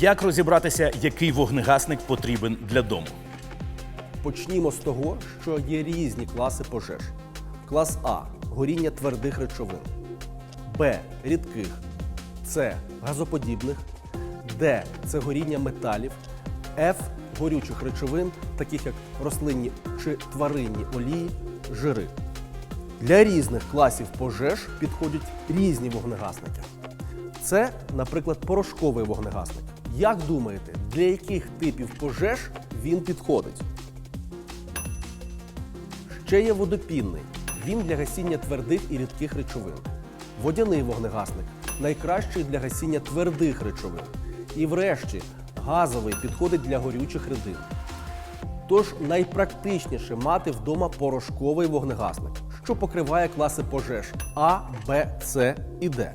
Як розібратися, який вогнегасник потрібен для дому? Почнімо з того, що є різні класи пожеж. Клас А горіння твердих речовин, Б рідких, С газоподібних, Д це горіння металів, Ф горючих речовин, таких як рослинні чи тваринні олії, жири. Для різних класів пожеж підходять різні вогнегасники. Це, наприклад, порошковий вогнегасник. Як думаєте, для яких типів пожеж він підходить? Ще є водопінний. Він для гасіння твердих і рідких речовин. Водяний вогнегасник найкращий для гасіння твердих речовин. І врешті газовий підходить для горючих рідин. Тож найпрактичніше мати вдома порошковий вогнегасник, що покриває класи пожеж А, Б, С і Д.